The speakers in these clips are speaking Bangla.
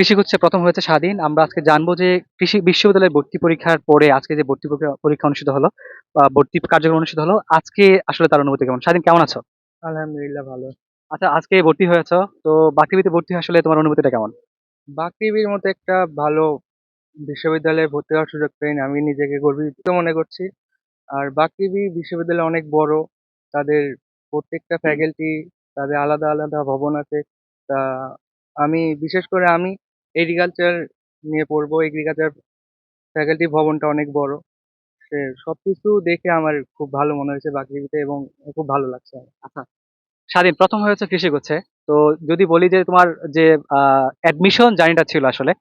কৃষি হচ্ছে প্রথম হয়েছে স্বাধীন। আমরা আজকে জানব যে কৃষি বিশ্ববিদ্যালয়ের ভর্তি পরীক্ষার পরে আজকে যে ভর্তি পরীক্ষা- অনুষ্ঠিত হলো বা ভর্তি কার্যক্রম অনুষ্ঠিত হলো আজকে আসলে তার অনুভূতি কেমন? স্বাধীন কেমন আছো? আলহামদুলিল্লাহ ভালো। আচ্ছা আজকে ভর্তি হয়েছো তো বাকিবিতে ভর্তি হয়ে আসলে তোমার অনুভূতিটা কেমন? বাকৃবির মতো একটা ভালো বিশ্ববিদ্যালয়ে ভর্তি হওয়ার সুযোগ পেয়ে আমি নিজেকে গর্বিত মনে করছি। আর বাকৃবি বিশ্ববিদ্যালয় অনেক বড় তাদের প্রত্যেকটা ফ্যাকাল্টি তাদের আলাদা আলাদা ভবন আছে। তা আমি বিশেষ করে আমি এগ্রিকালচার নিয়ে পড়ব। এগ্রিকালচার ফ্যাকাল্টি ভবনটা অনেক বড়। সে সবকিছু দেখে আমার খুব ভালো মনে হয়েছে বাকৃবিতে এবং খুব ভালো লাগছে আমার। স্বাধীন প্রথম হয়েছে কৃষি করছে। তো যদি বলি যে তোমার যে অ্যাডমিশন জার্নিটা ছিল আসলে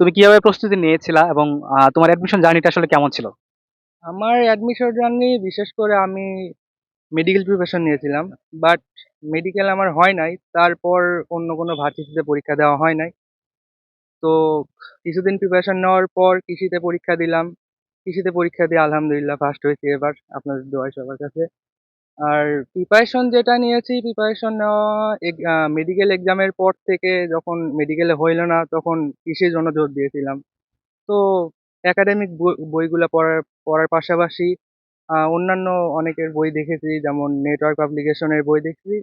তুমি কীভাবে প্রস্তুতি নিয়েছিলা এবং আহ, তোমার অ্যাডমিশন জার্নিটা আসলে কেমন ছিল? আমার অ্যাডমিশন জার্নি বিশেষ করে আমি মেডিকেল প্রিপারেশন নিয়েছিলাম বাট মেডিকেল আমার হয় নাই। তারপর অন্য কোনো ভার্সিটিতে পরীক্ষা দেওয়া হয় নাই। তো কিছুদিন প্রিপারেশন নেওয়ার পর কৃষিতে পরীক্ষা দিলাম। কৃষিতে পরীক্ষা দিয়ে আলহামদুলিল্লাহ ফার্স্ট হয়েছি এবার আপনাদের দোয়ায় সবার কাছে। আর প্রিপারেশন যেটা নিয়েছি প্রিপারেশন নেওয়া মেডিকেল এক্সামের পর থেকে যখন মেডিকেলে হইল না, তখন কৃষির জন্য জোর দিয়েছিলাম। তো একাডেমিক বইগুলো পড়ার পড়ার পাশাপাশি অন্যান্য অনেকের বই দেখেছি, যেমন নেটওয়ার্ক পাবলিকেশনের বই দেখেছি।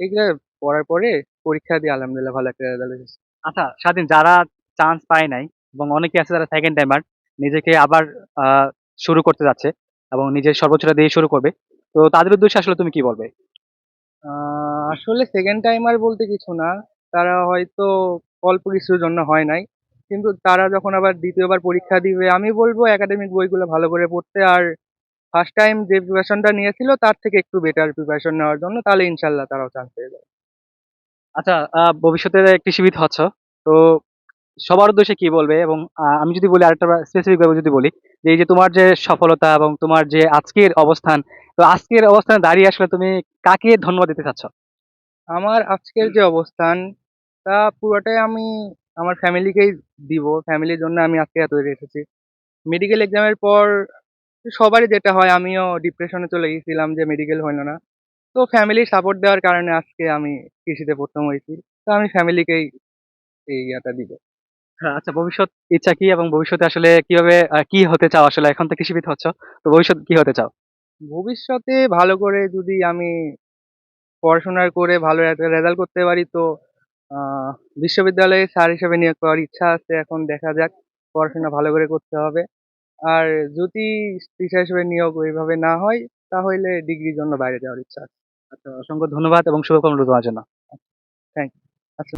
এগুলো পড়ার পরে পরীক্ষা দিয়ে আলহামদুলিল্লাহ ভালো একটা রেজাল্ট এসেছে। আচ্ছা স্বাধীন যারা চান্স পায় নাই এবং অনেকে আছে যারা সেকেন্ড টাইমার নিজেকে আবার শুরু করতে যাচ্ছে এবং নিজের সর্বোচ্চটা দিয়ে শুরু করবে। তো তাদের উদ্দেশ্যে আসলে তুমি কি বলবে? আসলে সেকেন্ড টাইমার বলতে কিছু না। তারা হয়তো অল্প কিছুর জন্য হয় নাই। কিন্তু তারা যখন আবার দ্বিতীয়বার পরীক্ষা দিবে, আমি বলব একাডেমিক বইগুলো ভালো করে পড়তে। আর ফার্স্ট টাইম যে প্রিপারেশনটা নিয়েছিল, তার থেকে একটু বেটার প্রিপারেশন নেওয়ার জন্য, তাহলে ইনশাল্লাহ তারাও চান্স পেয়ে যাবে। আচ্ছা ভবিষ্যতে কৃষিবিদ হচ্ছ, তো সবার উদ্দেশ্যে কি বলবে? এবং আমি যদি বলি আরেকটা স্পেসিফিক ভাবে যদি বলি, যে এই যে তোমার যে সফলতা এবং তোমার যে আজকের অবস্থান, তো আজকের অবস্থানে দাঁড়িয়ে আসলে তুমি কাকে ধন্যবাদ দিতে চাচ্ছ? আমার আজকের যে অবস্থান, তা পুরোটাই আমি আমার ফ্যামিলিকেই দিব। ফ্যামিলির জন্য আমি আজকে এত এসেছি মেডিকেল এক্সামের পর সবারই যেটা হয়, আমিও ডিপ্রেশনে চলে গেছিলাম যে মেডিকেল হইল না। তো ফ্যামিলি সাপোর্ট দেওয়ার কারণে আজকে আমি কৃষিতে প্রথম হয়েছি। তো আমি ফ্যামিলিকেই এই ইয়াটা দিব। হ্যাঁ, আচ্ছা ভবিষ্যৎ ইচ্ছা কি এবং ভবিষ্যতে আসলে কীভাবে কি হতে চাও আসলে? এখন তো কৃষিবিদ হচ্ছ তো ভবিষ্যৎ কি হতে চাও? ভবিষ্যতে ভালো করে যদি আমি পড়াশোনা করে ভালো রেজাল্ট করতে পারি তো বিশ্ববিদ্যালয়ে স্যার হিসেবে নিয়োগ পাওয়ার ইচ্ছা আছে। এখন দেখা যাক পড়াশোনা ভালো করে করতে হবে। আর যদি টিচার হিসেবে নিয়োগ ওইভাবে না হয় তাহলে ডিগ্রির জন্য বাইরে যাওয়ার ইচ্ছা আছে। আচ্ছা অসংখ্য ধন্যবাদ এবং শুভকামনা তোমার জন্য। থ্যাংক আচ্ছা।